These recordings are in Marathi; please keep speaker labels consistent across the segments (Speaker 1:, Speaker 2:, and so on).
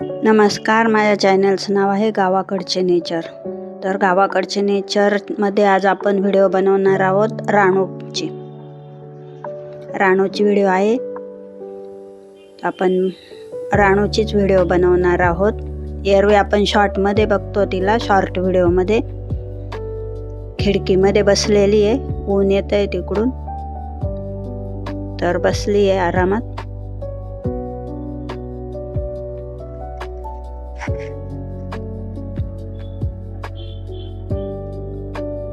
Speaker 1: नमस्कार माझ्या चॅनलचं नाव आहे गावाकडचे नेचर. तर गावाकडचे नेचरमध्ये आज आपण व्हिडिओ बनवणार आहोत राणूची. राणूची व्हिडिओ आहे. आपण राणूचीच व्हिडिओ बनवणार आहोत. एरवी आपण शॉर्टमध्ये बघतो तिला शॉर्ट व्हिडिओमध्ये. खिडकीमध्ये बसलेली आहे. ऊन येत आहे तिकडून. तर बसली आहे आरामात.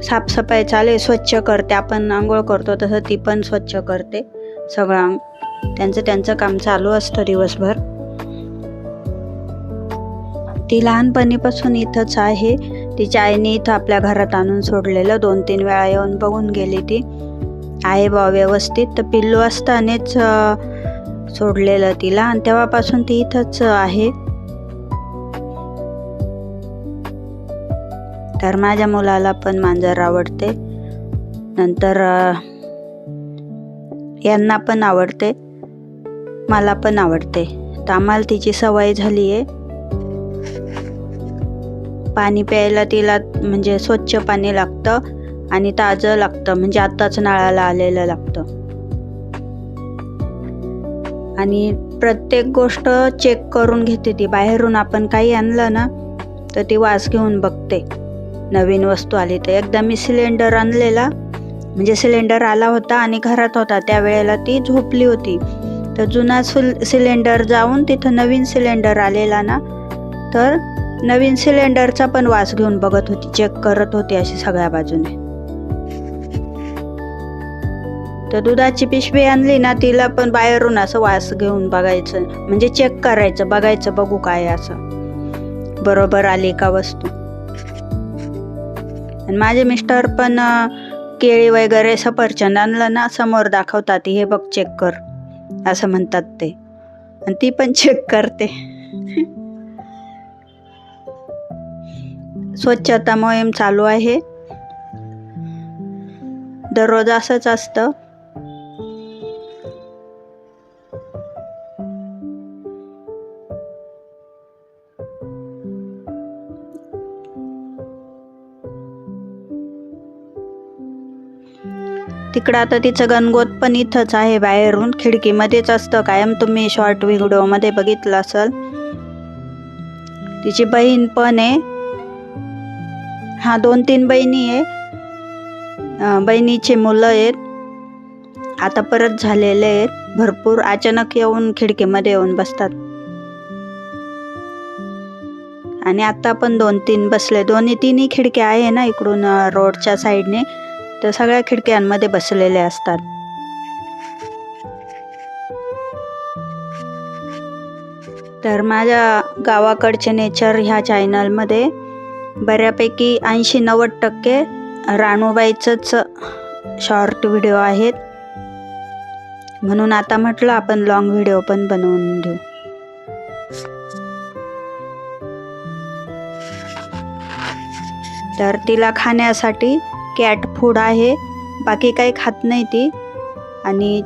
Speaker 1: साफसफाई चालू आहे स्वच्छ करते. आपण आंघोळ करतो तसं ती पण स्वच्छ करते. सगळं त्यांचं त्यांचं काम चालू असतं दिवसभर. ती लहानपणीपासून इथंच आहे. तिच्या आईने इथं आपल्या घरात आणून सोडलेलं. दोन तीन वेळा येऊन बघून गेली ती. आहे बा व्यवस्थित. तर पिल्लू असतानाच सोडलेलं तिला. आणि तेव्हापासून ती इथंच आहे. तर माझ्या मुलाला पण मांजर आवडते. नंतर यांना पण आवडते. मला पण आवडते. तर आम्हाला तिची सवय झाली आहे पाणी प्यायला तिला म्हणजे स्वच्छ पाणी लागतं आणि ताजं लागतं. म्हणजे आत्ताच नळाला आलेलं लागतं. आणि प्रत्येक गोष्ट चेक करून घेते ती. बाहेरून आपण काही आणलं ना तर ती वास घेऊन बघते. नवीन वस्तू आली तर एकदा मी सिलेंडर आणलेला. म्हणजे सिलेंडर आला होता आणि घरात होता. त्यावेळेला ती झोपली होती. तर जुना सुल सिलेंडर जाऊन तिथं नवीन सिलेंडर आलेला ना तर नवीन सिलेंडरचा पण वास घेऊन बघत होती. चेक करत होती अशी सगळ्या बाजूने. तर दुधाची पिशवी आणली ना तिला पण बाहेरून असं वास घेऊन बघायचं. म्हणजे चेक करायचं बघायचं बघू काय असं. बरोबर आली का वस्तू? आणि माझे मिस्टर पण केळी वगैरे सफरचंद आणलं ना समोर दाखवतात हे बघ चेक कर. असं म्हणतात ते. आणि ती पण चेक करते. स्वच्छता मोहीम चालू आहे. दररोज असंच असतं. तिकडं आता तिचं गणगोत पण इथंच आहे बाहेरून. खिडकीमध्येच असतं कायम. तुम्ही शॉर्ट व्हिडिओमध्ये बघितलं असाल. तिची बहीण पण आहे. हा दोन तीन बहिणी आहे. बहिणीचे मुलं आहेत. आता परत झालेले आहेत. भरपूर अचानक येऊन खिडकीमध्ये येऊन बसतात. आणि आता पण दोन तीन बसले. दोन्ही तिन्ही खिडक्या आहे ना इकडून रोडच्या साईडने तर सगळ्या खिडक्यांमध्ये बसलेले असतात. तर माझ्या गावाकडचे नेचर ह्या चॅनलमध्ये बऱ्यापैकी ऐंशी नव्वद टक्के राणूबाईचंच शॉर्ट व्हिडिओ आहेत. म्हणून आता म्हटलं आपण लॉंग व्हिडिओ पण बनवून देऊ तर तिला खाण्यासाठी कॅट फूड आहे. बाकी काही खात नाही ती. आणि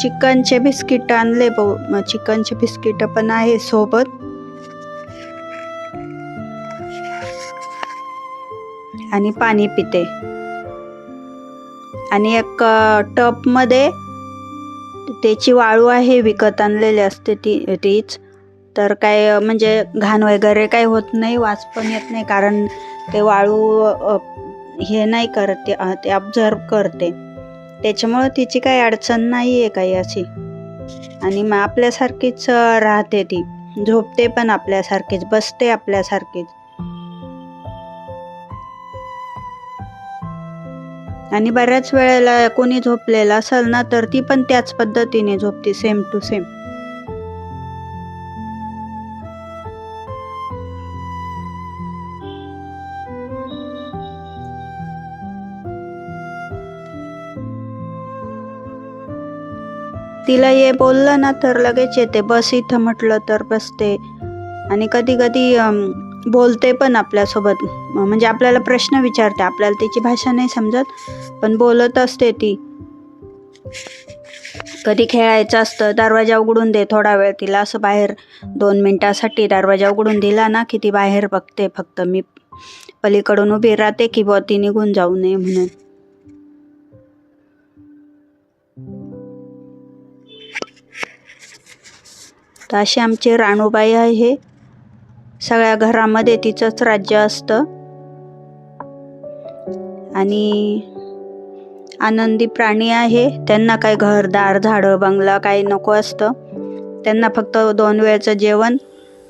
Speaker 1: चिकनचे बिस्किट आणले भाऊ. चिकनचे बिस्किट पण आहे सोबत. आणि पाणी पिते. आणि एक टपमध्ये त्याची वाळू आहे विकत आणलेली असते ती तीच. तर काय म्हणजे घाण वगैरे काही होत नाही वास पण येत नाही. कारण ते वाळू हे नाही करत ते ऑब्झर्व करते. त्याच्यामुळं तिची काही अडचण नाही आहे काही अशी. आणि मग आपल्यासारखीच राहते ती. झोपते पण आपल्यासारखीच बसते आपल्यासारखीच. आणि बऱ्याच वेळेला कोणी झोपलेलं असेल ना तर ती पण त्याच पद्धतीने झोपते सेम टू सेम तिला ये बोललं ना तर लगेच येते. बस इथं म्हटलं तर बसते. आणि कधी कधी बोलते पण आपल्यासोबत. म्हणजे आपल्याला प्रश्न विचारते. आपल्याला तिची भाषा नाही समजत पण बोलत असते ती. कधी खेळायचं असतं दरवाजा उघडून दे थोडा वेळ तिला. असं बाहेर दोन मिनटासाठी दरवाजा उघडून दिला ना की ती बाहेर बघते फक्त. मी पलीकडून उभी राहते की बुवा ती निघून जाऊ नये म्हणून. तर अशी आमची राणूबाई आहे सगळ्या घरामध्ये तिचंच राज्य असतं. आणि आनंदी प्राणी आहे. त्यांना काय घरदार झाडं बंगला काही नको असतं. त्यांना फक्त दोन वेळचं जेवण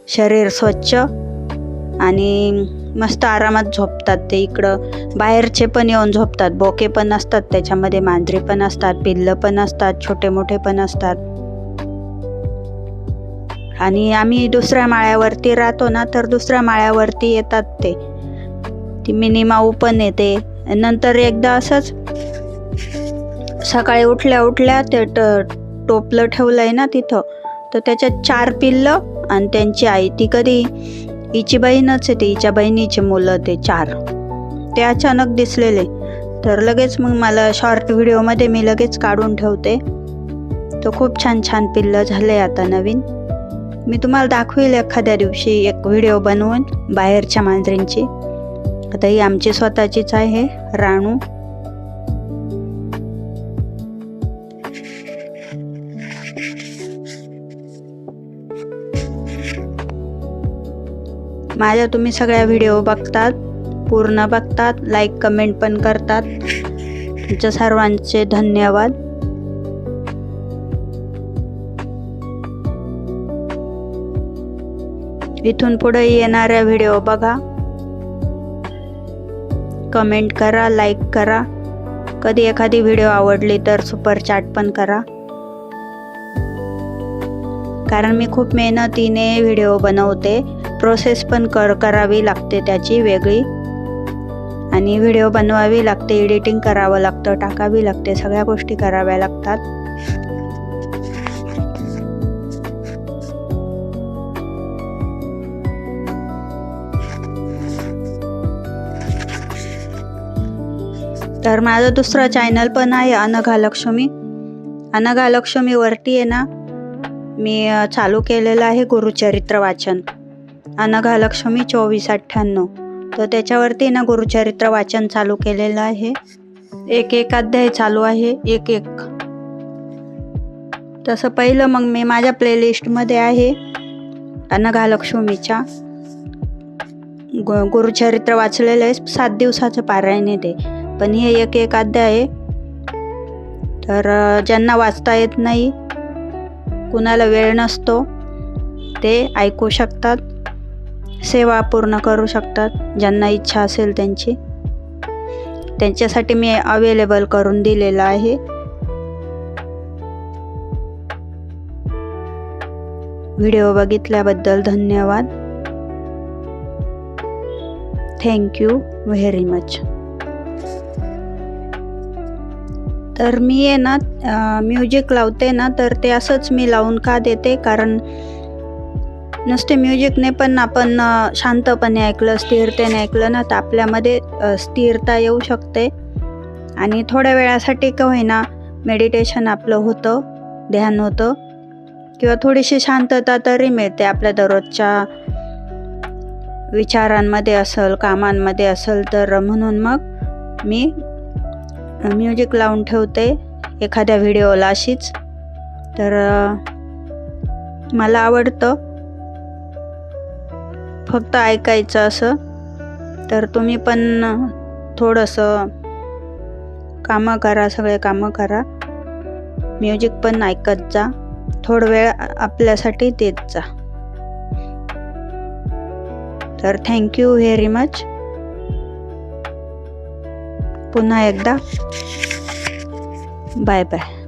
Speaker 1: शरीर स्वच्छ आणि मस्त आरामात झोपतात ते इकडं. बाहेरचे पण येऊन झोपतात. बोके पण असतात त्याच्यामध्ये मांजरी पण असतात पिल्लं पण असतात छोटे मोठे पण असतात. आणि आम्ही दुसऱ्या माळ्यावरती राहतो ना तर दुसऱ्या माळ्यावरती येतात ते. ती मिनिमाऊ पण येते. नंतर एकदा असंच सकाळी उठल्या उठल्या ते ट टोपलं ठेवलंय ना तिथं. तर त्याच्यात चार पिल्लं आणि त्यांची आई. ती कधी हिची बहीणच आहे ती हिच्या बहिणीची मुलं ते चार. ते अचानक दिसलेले. तर लगेच मग मला शॉर्ट व्हिडिओमध्ये मी लगेच काढून ठेवते. तो खूप छान छान पिल्लं झाले आता नवीन. मी तुम्हाला दाखवेल एखाद्या दिवशी एक व्हिडिओ बनवून बाहेरच्या मांजरींची. आता ही आमची स्वतःचीच आहे राणू. माझ्या तुम्ही सगळ्या व्हिडिओ बघतात पूर्ण बघतात लाईक कमेंट पण करतात. तुमच्या सर्वांचे धन्यवाद. इथून पुढे येणाऱ्या व्हिडिओ बघा. कमेंट करा लाईक करा. कधी एखादी व्हिडिओ आवडली तर सुपर चॅट पण करा. कारण मी खूप मेहनतीने व्हिडिओ बनवते. प्रोसेस पण कर करावी लागते त्याची वेगळी. आणि व्हिडिओ बनवावी लागते एडिटिंग करावं लागतं टाकावी लागते सगळ्या गोष्टी कराव्या लागतात. तर माझं दुसरं चॅनल पण आहे अनघालक्ष्मी अनघालक्ष्मीवरती आहे ना मी चालू केलेलं आहे गुरुचरित्र वाचन. अनघालक्ष्मी चोवीस अठ्ठ्याण्णव. तर त्याच्यावरती ना गुरुचरित्र वाचन चालू केलेलं आहे. एक एक अध्याय चालू आहे एक एक. तसं पहिलं मग मी माझ्या प्लेलिस्टमध्ये आहे अनघालक्ष्मीच्या गु गुरुचरित्र वाचलेलं आहे. सात दिवसाचं पारायण आहे ते. पण हे एक एक अध्याय आहे. तर ज्यांना वाचता येत नाही कुणाला वेळ नसतो ते ऐकू शकतात सेवा पूर्ण करू शकतात ज्यांना इच्छा असेल त्यांची. त्यांच्यासाठी मी अवेलेबल करून दिलेलं आहे. व्हिडिओ बघितल्याबद्दल धन्यवाद. थँक्यू व्हेरी मच तर मी आहे ना म्युझिक लावते ना तर ते असंच मी लावून का देते? कारण नुसते म्युझिकने पण आपण शांतपणे ऐकलं स्थिरतेने ऐकलं ना तर आपल्यामध्ये स्थिरता येऊ शकते. आणि थोड्या वेळासाठी का होईना मेडिटेशन आपलं होतं ध्यान होतं. किंवा थोडीशी शांतता तरी मिळते आपल्या दररोजच्या विचारांमध्ये असेल कामांमध्ये असेल तर म्हणून मग मी. म्युझिक लावून ठेवते एखाद्या व्हिडिओला अशीच. तर मला आवडतं. फक्त ऐकायचं असं. तर तुम्ही पण थोडंसं कामं करा सगळे कामं करा. म्युझिक पण ऐकत जा. थोड वेळ आपल्यासाठी देत जा. तर थँक्यू व्हेरी मच पुन्हा एकदा. Bye bye